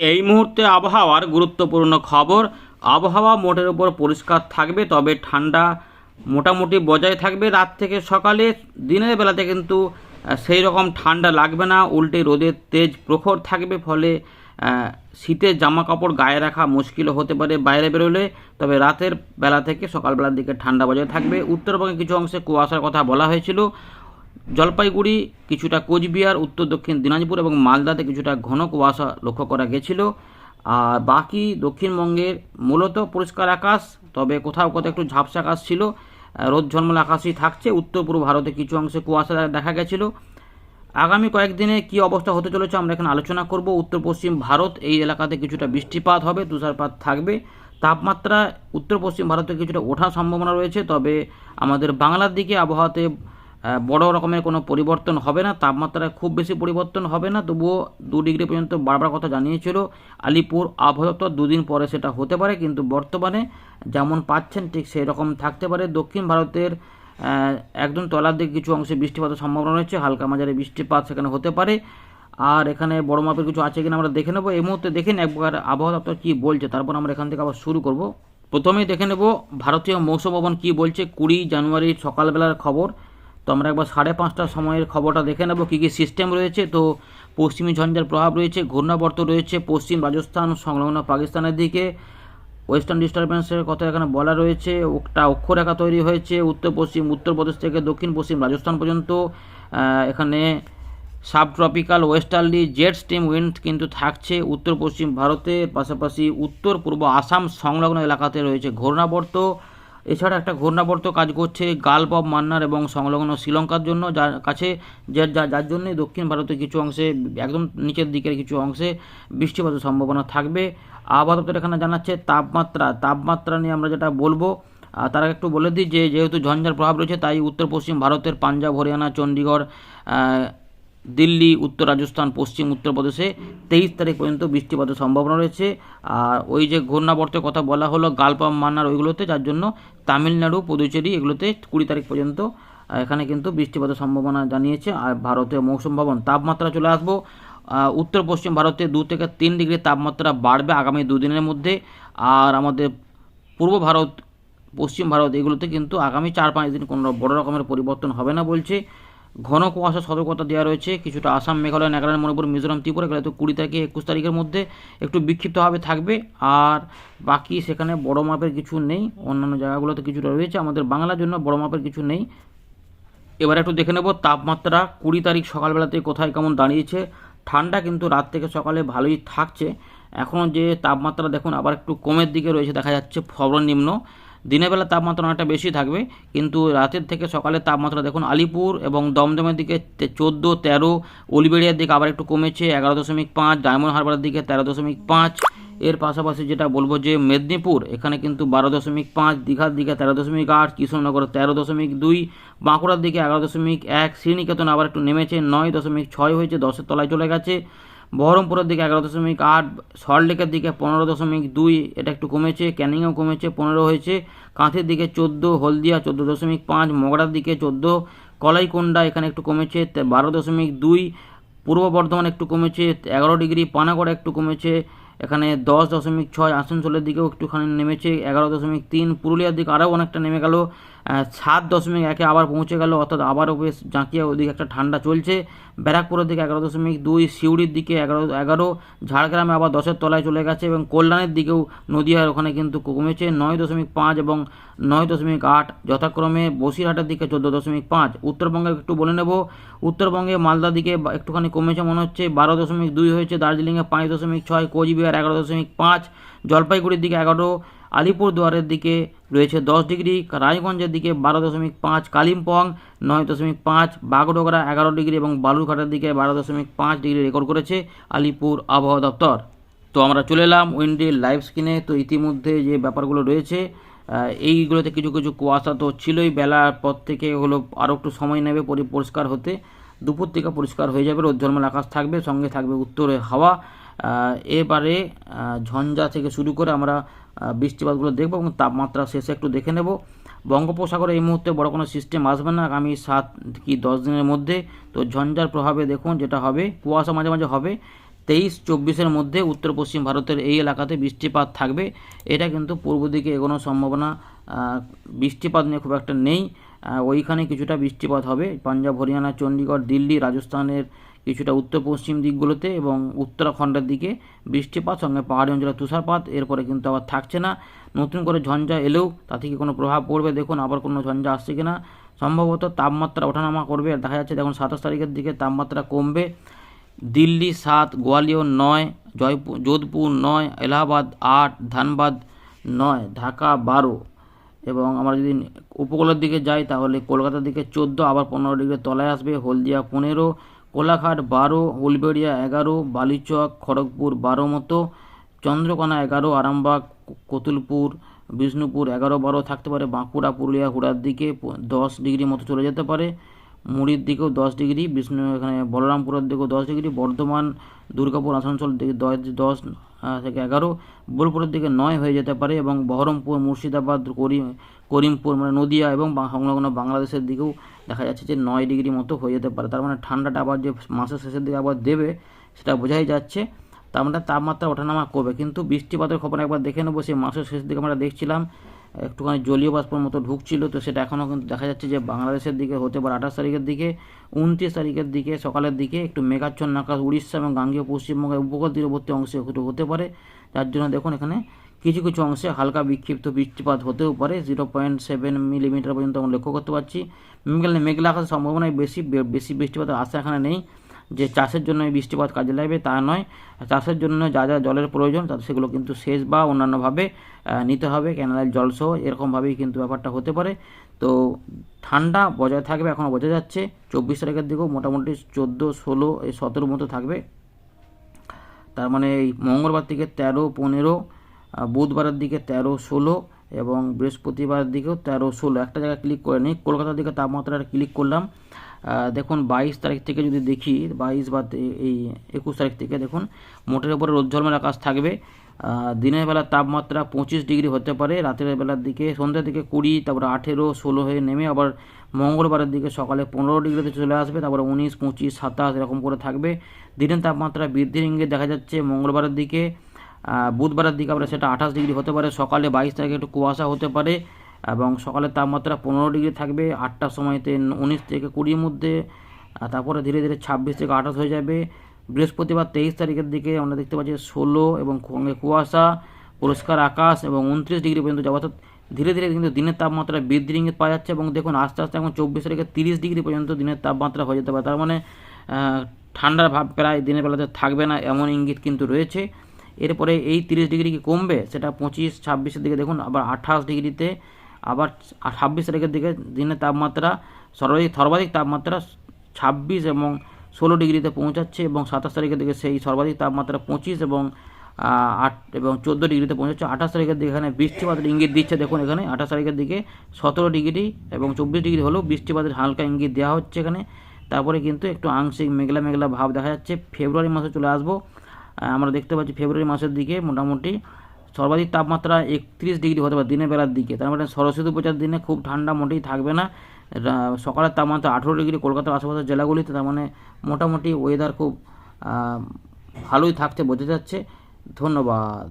এই মুহূর্তে আবহাওয়ার গুরুত্বপূর্ণ খবর, আবহাওয়া মোটের উপর পরিষ্কার থাকবে, তবে ঠান্ডা মোটামুটি বজায় থাকবে। রাত থেকে সকালে, দিনের বেলাতে কিন্তু সেই রকম ঠান্ডা লাগবে না, উল্টে রোদের তেজ প্রখর থাকবে, ফলে শীতের জামা কাপড় গায়ে রাখা মুশকিল হতে পারে বাইরে বেরোলে। তবে রাতের বেলা থেকে সকালবেলার দিকে ঠান্ডা বজায় থাকবে। উত্তরবঙ্গে কিছু অংশে কুয়াশার কথা বলা হয়েছিল। জলপাইগুড়ি কিছুটা কোচবিহার, উত্তর দক্ষিণ দিনাজপুর এবং মালদাতে কিছুটা ঘন কুয়াশা লক্ষ্য করা গেছিল। আর বাকি দক্ষিণবঙ্গের মূলত পরিষ্কার আকাশ, তবে কোথাও কোথাও একটু ঝাপসা আকাশ ছিল। রোদ ঝলমল আকাশই থাকছে। উত্তর পূর্ব ভারতে কিছু অংশে কুয়াশা দেখা গেছিল। আগামী কয়েকদিনে কি অবস্থা হতে চলেছে আমরা এখানে আলোচনা করব। উত্তর পশ্চিম ভারত, এই এলাকাতে কিছুটা বৃষ্টিপাত হবে, তুষারপাত থাকবে। তাপমাত্রা উত্তর পশ্চিম ভারতে কিছুটা ওঠার সম্ভাবনা রয়েছে, তবে আমাদের বাংলার দিকে আবহাওয়াতে বড় রকমের কোনো পরিবর্তন হবে না, তাপমাত্রায় খুব বেশি পরিবর্তন হবে না, তবুও দু ডিগ্রি পর্যন্ত বারবার কথা জানিয়েছিল আলিপুর আবহাওয়া দপ্তর, দুদিন পরে সেটা হতে পারে, কিন্তু বর্তমানে যেমন পাচ্ছেন ঠিক সেই রকম থাকতে পারে। দক্ষিণ ভারতের একদম তলার দিকে কিছু অংশে বৃষ্টিপাতের সম্ভাবনা রয়েছে, হালকা মাঝারি বৃষ্টিপাত সেখানে হতে পারে। আর এখানে বড় মাপের কিছু আছে কিনা আমরা দেখে নেব। এই মুহূর্তে দেখে নিই একবার আবহাওয়া দপ্তর কী বলছে, তারপর আমরা এখান থেকে আবার শুরু করব। প্রথমেই দেখে নেব ভারতীয় মৌসুম ভবন কী বলছে, কুড়ি জানুয়ারির সকালবেলার খবর। তো আমরা একবার সাড়ে পাঁচটার সময়ের খবরটা দেখে নেব কী কী সিস্টেম রয়েছে। তো পশ্চিমী ঝঞ্ঝার প্রভাব রয়েছে, ঘূর্ণাবর্ত রয়েছে, পশ্চিম রাজস্থান, সংলগ্ন পাকিস্তানের দিকে। ওয়েস্টার্ন ডিস্টারবেন্সের কথা এখানে বলা রয়েছে, একটা অক্ষরেখা তৈরি হয়েছে উত্তর পশ্চিম উত্তরপ্রদেশ থেকে দক্ষিণ পশ্চিম রাজস্থান পর্যন্ত। এখানে sub tropical westerly jet stream wind কিন্তু থাকছে উত্তর পশ্চিম ভারতের পাশাপাশি উত্তর পূর্ব আসাম সংলগ্ন এলাকাতে রয়েছে ঘূর্ণাবর্ত। এছাড়া একটা ঘূর্ণাবর্ত কাজ করছে গালফ অফ মান্নার এবং সংলগ্ন শ্রীলঙ্কার জন্য, যার কাছে যার জন্যে দক্ষিণ ভারতের কিছু অংশে, একদম নিচের দিকের কিছু অংশে বৃষ্টিপাতের সম্ভাবনা থাকবে। আবহাওয়া দপ্তর এখানে জানাচ্ছে তাপমাত্রা তাপমাত্রা নিয়ে আমরা যেটা বলব তার একটু বলে দিই যে, যেহেতু ঝঞ্ঝার প্রভাব রয়েছে, তাই উত্তর পশ্চিম ভারতের পাঞ্জাব, হরিয়ানা, চণ্ডীগড় দিল্লি, উত্তর রাজস্থান, পশ্চিম উত্তরপ্রদেশে তেইশ তারিখ পর্যন্ত বৃষ্টিপাতের সম্ভাবনা রয়েছে। আর ওই যে ঘূর্ণাবর্তের কথা বলা হলো গালপাম, মান্নার ওইগুলোতে, যার জন্য তামিলনাড়ু, পুদুচেরি এগুলোতে কুড়ি তারিখ পর্যন্ত এখানে কিন্তু বৃষ্টিপাতের সম্ভাবনা জানিয়েছে। আর ভারতীয় মৌসুম ভবন, তাপমাত্রা চলে আসব। উত্তর পশ্চিম ভারতে দু থেকে তিন ডিগ্রি তাপমাত্রা বাড়বে আগামী দুদিনের মধ্যে। আর আমাদের পূর্ব ভারত, পশ্চিম ভারত এগুলোতে কিন্তু আগামী চার পাঁচ দিন কোনো বড় রকমের পরিবর্তন হবে না বলছে। ঘন কুয়াশা সতর্কতা দেওয়া রয়েছে। কিছুটা আসাম, মেঘালয়, নাগাল্যান্ড, মণিপুর, মিজোরাম, ত্রিপুরা এগুলো তো কুড়ি তারিখে একুশ তারিখের মধ্যে একটু বিক্ষিপ্তভাবে থাকবে। আর বাকি সেখানে বড় মাপের কিছু নেই। অন্যান্য জায়গাগুলোতে কিছুটা রয়েছে। আমাদের বাংলার জন্য বড় মাপের কিছু নেই। এবার একটু দেখে নেব তাপমাত্রা। কুড়ি তারিখ সকালবেলাতে কোথায় কেমন দাঁড়িয়েছে? ঠান্ডা কিন্তু রাত থেকে সকালে ভালোই থাকছে। এখন যে তাপমাত্রা দেখুন আবার একটু কমের দিকে রয়েছে, দেখা যাচ্ছে সর্বনিম্ন দিনের বেলা তাপমাত্রা অনেকটা বেশি থাকবে, কিন্তু রাতের থেকে সকালের তাপমাত্রা দেখুন আলিপুর এবং দমদমের দিকে চোদ্দ, তেরো উলবেড়িয়ার দিকে আবার একটু কমেছে, এগারো দশমিক পাঁচ, ডায়মন্ড হারবারের দিকে তেরো দশমিক পাঁচ। এর পাশাপাশি যেটা বলব যে মেদিনীপুর, এখানে কিন্তু বারো দশমিক পাঁচ, দীঘার দিকে তেরো দশমিক আট কৃষ্ণনগর তেরো দশমিক দুই, বাঁকুড়ার দিকে এগারো দশমিক এক, শ্রীনিকেতন আবার একটু নেমেছে নয় দশমিক ছয় হয়েছে, দশের তলায় চলে গেছে। বহরমপুরের দিকে এগারো দশমিক আট, সল্টলেকের দিকে পনেরো দশমিক দুই, এটা একটু কমেছে, ক্যানিংয়েও কমেছে, পনেরো হয়েছে। কাঁথের দিকে চোদ্দ, হলদিয়া চোদ্দ দশমিক পাঁচ মগড়ার দিকে চোদ্দ, কলাইকোন্ডা এখানে একটু কমেছে বারো দশমিক দুই, পূর্ব বর্ধমান একটু কমেছে, এগারো ডিগ্রি, পানাগড় একটু কমেছে, এখানে দশ দশমিক ছয়, আসানসোলের দিকেও একটুখানি নেমেছে, এগারো দশমিক তিন, পুরুলিয়ার দিকে আরও অনেকটা নেমে গেল। সাত দশমিক একে আবার পৌঁছে গেল, অর্থাৎ আবারও বেশ জাঁকিয়ে ওদিকে একটা ঠান্ডা চলছে। ব্যারাকপুরের দিকে এগারো দশমিক দুই, সিউড়ির দিকে এগারো এগারো, ঝাড়গ্রামে আবার দশের তলায় চলে গেছে এবং কল্যাণের দিকেও নদীয়ার ওখানে কিন্তু কমেছে নয় দশমিক পাঁচ এবং নয় দশমিক আট যথাক্রমে। বসিরহাটের দিকে চোদ্দ দশমিক পাঁচ। উত্তরবঙ্গে একটু বলে নেব। উত্তরবঙ্গে মালদার দিকে একটুখানি কমেছে মনে হচ্ছে। বারো দশমিক দুই হয়েছে, দার্জিলিংয়ে পাঁচ দশমিক ছয়, কোচবিহার এগারো দশমিক পাঁচ, জলপাইগুড়ির দিকে এগারো আলিপুরদুয়ারের দিকে রয়েছে দশ ডিগ্রি, রায়গঞ্জের দিকে বারো দশমিক পাঁচ, কালিম্পং নয় দশমিক পাঁচ, বাগডোগরা এগারো ডিগ্রি এবং বালুরঘাটের দিকে বারো দশমিক পাঁচ ডিগ্রি রেকর্ড করেছে আলিপুর আবহাওয়া দপ্তর। তো আমরা চলে এলাম উইন্ডের লাইভ স্ক্রিনে। তো ইতিমধ্যে যে ব্যাপারগুলো রয়েছে এইগুলোতে কিছু কিছু কুয়াশা তো ছিলই। বেলার পর থেকে হলো আরও একটু সময় নেবে পরি- পরিষ্কার হতে। দুপুর থেকে পরিষ্কার হয়ে যাবে। রোদ ঝলমল আকাশ থাকবে, সঙ্গে থাকবে উত্তরে হাওয়া। এবারে ঝঞ্ঝা থেকে শুরু করে আমরা বৃষ্টিপাতগুলো দেখব এবং তাপমাত্রা শেষে একটু দেখে নেব। বঙ্গোপসাগরে এই মুহূর্তে বড় কোনো সিস্টেম আসবে না। আগামী সাত কি দশ দিনের মধ্যে। তো ঝঞ্ঝার প্রভাবে দেখুন, যেটা হবে, কুয়াশা মাঝে মাঝে হবে। তেইশ, চব্বিশের মধ্যে উত্তর পশ্চিম ভারতের এই এলাকাতে বৃষ্টিপাত থাকবে। এটা কিন্তু পূর্ব দিকে এগোনোর সম্ভাবনা বৃষ্টিপাত নিয়ে খুব একটা নেই। ওইখানে কিছুটা বৃষ্টিপাত হবে। পাঞ্জাব, হরিয়ানা চণ্ডীগড় দিল্লি, রাজস্থানের কিছুটা উত্তর পশ্চিম দিকগুলোতে এবং উত্তরাখণ্ডের দিকে বৃষ্টিপাত, সঙ্গে পাহাড়ি অঞ্চলে তুষারপাত, এরপরে কিন্তু আবার থাকছে না। নতুন করে ঝঞ্ঝা এলেও তা থেকে কোনো প্রভাব পড়বে। দেখুন, আবার কোনো ঝঞ্ঝা আসছে কিনা। সম্ভবত তাপমাত্রা ওঠানামা করবে। দেখা যাচ্ছে, দেখুন, সাতাশ তারিখের দিকে তাপমাত্রা কমবে। দিল্লি সাত, গোয়ালিয়র নয়, জয়পুর, যোধপুর নয়, এলাহাবাদ আট, ধানবাদ নয়, ঢাকা বারো। এবং আমরা যদি উপকূলের দিকে যাই, তাহলে কলকাতার দিকে চোদ্দ, আবার পনেরো ডিগ্রি তলায় আসবে। হলদিয়া পনেরো কোলাঘাট বারো, উলবেড়িয়া এগারো, বালিচক, খড়গপুর বারো মতো, চন্দ্রকোনা এগারো, আরামবাগ, কতুলপুর, বিষ্ণুপুর এগারো বারো থাকতে পারে, বাঁকুড়া, পুরুলিয়া, হুড়ার দিকে দশ ডিগ্রি মতো চলে যেতে পারে, মুড়ির দিকেও দশ ডিগ্রি, বিষ্ণু এখানে বলরামপুরের দিকেও দশ ডিগ্রি, বর্ধমান, দুর্গাপুর আসানসোল দিকে দশ থেকে এগারো, বোলপুরের দিকে নয় হয়ে যেতে পারে এবং বহরমপুর, মুর্শিদাবাদ করিম করিমপুর মানে নদিয়া এবং সংলগ্ন বাংলাদেশের দিকেও দেখা যাচ্ছে যে নয় ডিগ্রি মতো হয়ে যেতে পারে। তার মানে ঠান্ডাটা আবার যে মাসের শেষের দিকে আবার দেবে, সেটা বোঝাই যাচ্ছে। তার মানে তাপমাত্রা ওঠানামা করবে। কিন্তু বৃষ্টিপাতের খবর একবার দেখে নেব, সেই মাসের শেষের দিকে আমরা দেখছিলাম একটুখানি জলীয় বাষ্পর মতো ঢুকছিল, তো সেটা এখনও কিন্তু দেখা যাচ্ছে যে বাংলাদেশের দিকে হতে পারে। আঠাশ তারিখের দিকে, উনত্রিশ তারিখের দিকে, সকালের দিকে একটু মেঘাচ্ছন্ন আকাশ, উড়িষ্যা এবং গাঙ্গীয় পশ্চিমবঙ্গের উপকূল তীরবর্তী অংশে একটু হতে পারে। যার জন্য দেখুন এখানে কিছু কিছু অংশে হালকা বিক্ষিপ্ত বৃষ্টিপাত হতেও পারে। জিরো পয়েন্ট সেভেন মিলিমিটার পর্যন্ত আমরা লক্ষ্য করতে পারছি। মেঘলা মেঘলা আকাশের সম্ভাবনায় বেশি বেশি বৃষ্টিপাতের আশা এখানে নেই। যে চাষের জন্য এই বৃষ্টিপাত কাজে লাগবে তা নয়। চাষের জন্য যা যা জলের প্রয়োজন তাদের সেগুলো কিন্তু সেচ বা অন্যান্যভাবে নিতে হবে। ক্যানালের জলসহ এরকমভাবেই কিন্তু ব্যাপারটা হতে পারে। তো ঠান্ডা বজায় থাকবে এখনও বোঝা যাচ্ছে। চব্বিশ তারিখের দিকেও মোটামুটি চোদ্দ, ষোলো, এই সতেরো মতো থাকবে। তার মানে এই মঙ্গলবার থেকে তেরো, পনেরো বুধবারের দিকে তেরো, ষোলো এবং বৃহস্পতিবার দিকেও তেরো ষোলো। একটা জায়গায় ক্লিক করে নিই। কলকাতার দিকে তাপমাত্রাটা ক্লিক করলাম। দেখুন, বাইশ তারিখ থেকে যদি দেখি, বাইশ বা এই একুশ তারিখ থেকে দেখুন, মোটের উপরে রোদ ঝলমের আকাশ থাকবে। দিনের বেলা তাপমাত্রা পঁচিশ ডিগ্রি হতে পারে। রাতের বেলার দিকে, সন্ধ্যার দিকে কুড়ি, তারপরে আঠেরো, ষোলো হয়ে নেমে আবার মঙ্গলবারের দিকে সকালে পনেরো ডিগ্রিতে চলে আসবে। তারপরে উনিশ, পঁচিশ, সাতাশ এরকম করে থাকবে। দিনের তাপমাত্রা বৃদ্ধির ইঙ্গিত দেখা যাচ্ছে মঙ্গলবারের দিকে। বুধবারের দিকে আবার সেটা আঠাশ ডিগ্রি হতে পারে, সকালে বাইশ তারিখে একটু কুয়াশা হতে পারে এবং সকালের তাপমাত্রা পনেরো ডিগ্রি থাকবে, আটটার সময়তে উনিশ থেকে কুড়ির মধ্যে তারপরে ধীরে ধীরে ছাব্বিশ থেকে আঠাশ হয়ে যাবে। বৃহস্পতিবার তেইশ তারিখের দিকে আমরা দেখতে পাচ্ছি ষোলো এবং কুয়াশা পরিষ্কার আকাশ এবং উনত্রিশ ডিগ্রি পর্যন্ত যাওয়া অর্থাৎ ধীরে ধীরে কিন্তু দিনের তাপমাত্রা বৃদ্ধির ইঙ্গিত পাওয়া যাচ্ছে এবং দেখুন আস্তে আস্তে এখন চব্বিশ তারিখে তিরিশ ডিগ্রি পর্যন্ত দিনের তাপমাত্রা হয়ে যেতে পারে। তার মানে ঠান্ডার ভাব প্রায় দিনের বেলাতে থাকবে না, এমন ইঙ্গিত কিন্তু রয়েছে। এরপরে এই তিরিশ ডিগ্রি কি কমবে? সেটা পঁচিশ, ছাব্বিশের দিকে দেখুন, আবার আঠাশ ডিগ্রিতে, আবার ছাব্বিশ তারিখের দিকে দিনের তাপমাত্রা সর্বাধিক সর্বাধিক তাপমাত্রা ছাব্বিশ এবং ষোলো ডিগ্রিতে পৌঁছাচ্ছে এবং সাতাশ তারিখের দিকে সেই সর্বাধিক তাপমাত্রা পঁচিশ এবং আট এবং চোদ্দ ডিগ্রিতে পৌঁছাচ্ছে। আঠাশ তারিখের দিকে এখানে বৃষ্টিপাতের ইঙ্গিত দিচ্ছে দেখুন এখানে। আঠাশ তারিখের দিকে সতেরো ডিগ্রি এবং চব্বিশ ডিগ্রি হলেও বৃষ্টিপাতের হালকা ইঙ্গিত দেওয়া হচ্ছে এখানে। তারপরে কিন্তু একটু আংশিক মেঘলা মেঘলা ভাব দেখা যাচ্ছে। ফেব্রুয়ারি মাসে চলে আসব। আমরা দেখতে পাচ্ছি ফেব্রুয়ারি মাসের দিকে মোটামুটি সর্বাধিক তাপমাত্রা একত্রিশ ডিগ্রি হতে পারে দিনের বেলার দিকে। তার মানে সরস্বতী পূজার দিনে খুব ঠান্ডা মোটেই থাকবে না। সকালের তাপমাত্রা আঠেরো ডিগ্রি কলকাতার আশেপাশের জেলাগুলিতে, তার মানে মোটামুটি ওয়েদার খুব ভালোই থাকতে বোঝা যাচ্ছে ধন্যবাদ।